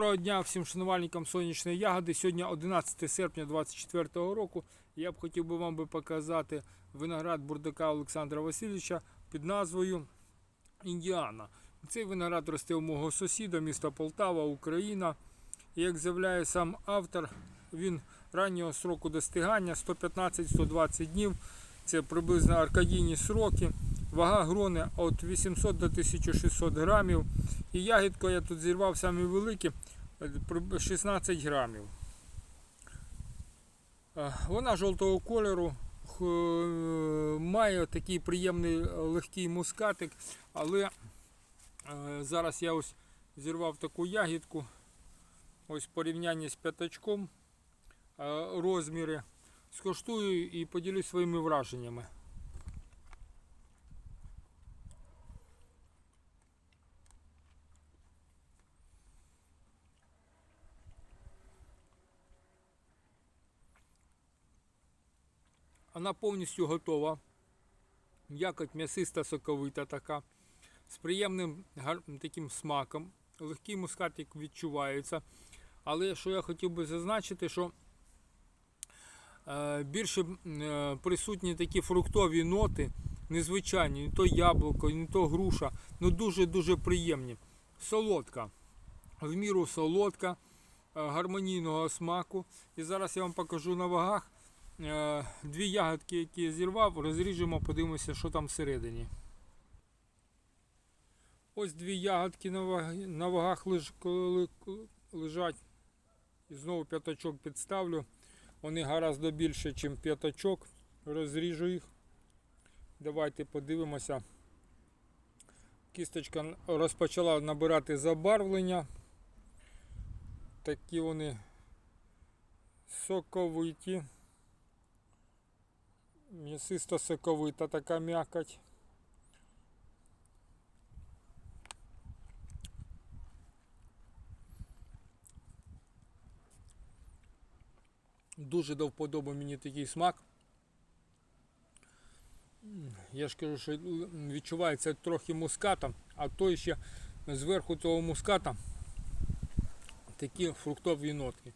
Доброго дня всім шанувальникам сонячної ягоди. Сьогодні 11 серпня 2024 року. Я б хотів би вам показати виноград бурдака Олександра Васильовича під назвою Індіана. Цей виноград росте у мого сусіда, міста Полтава, Україна. Як заявляє сам автор, він раннього сроку достигання 115-120 днів. Це приблизно аркадійні сроки. Вага грони від 800 до 1600 грамів. І ягідку я тут зірвав самі великі, е, 16 грамів. Е, Вона жовтого кольору, е, має такий приємний е, легкий мускатик, але е, зараз я ось зірвав таку ягідку. Ось в порівнянні з п'ятачком е, розміри. Скоштую і поділюсь своїми враженнями. Вона повністю готова. М'якоть м'ясиста соковита така. З приємним таким смаком. Легкий мускатик відчувається. Але що я хотів би зазначити, що е, більше е, присутні такі фруктові ноти, незвичайні, не то яблуко, не то груша, ну дуже-дуже приємні. Солодка, в міру солодка, е, гармонійного смаку. І зараз я вам покажу на вагах. Е, Дві ягодки, які я зірвав, розріжемо, подивимося, що там всередині. Ось дві ягодки на, вагах лежать. І знову п'ятачок підставлю. Вони гораздо більше, ніж п'ятачок. Розріжу їх. Давайте подивимося. Кісточка розпочала набирати забарвлення. Такі вони соковиті. М'ясисто соковита така м'якоть. Дуже до вподоби мені такий смак. Я ж кажу, що відчувається трохи муската, а то ще зверху того муската такі фруктові нотки.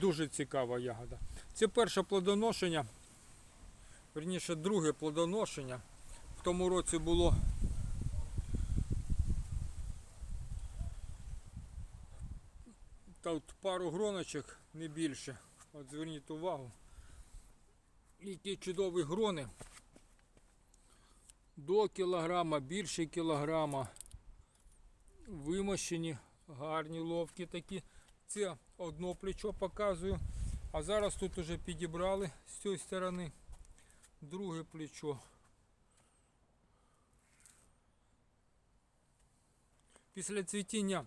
Дуже цікава ягода. Це перше плодоношення, верніше друге плодоношення. В тому році було тут пару гроночок, не більше. От зверніть увагу. Які чудові грони. До кілограма, більше кілограма. Вимощені, гарні ловкі такі. Це одно плечо показую. А зараз тут уже підібрали з цієї сторони друге плечо. Після цвітіння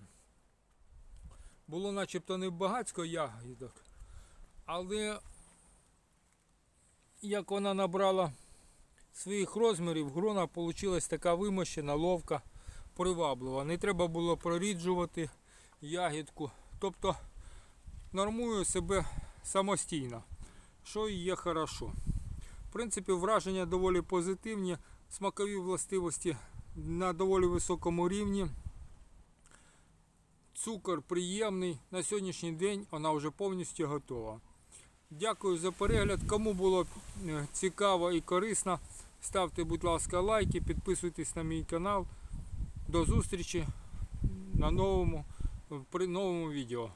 було начебто не багатько ягідок, але як вона набрала своїх розмірів, грона вийшла така вимощена, ловка, приваблива. Не треба було проріджувати ягідку. Тобто нормую себе самостійно, що і є хорошо. В принципі, враження доволі позитивні, смакові властивості на доволі високому рівні. Цукор приємний. На сьогоднішній день вона вже повністю готова. Дякую за перегляд. Кому було е, цікаво і корисно, ставте, будь ласка, лайки, підписуйтесь на мій канал. До зустрічі на новому, при новому відео.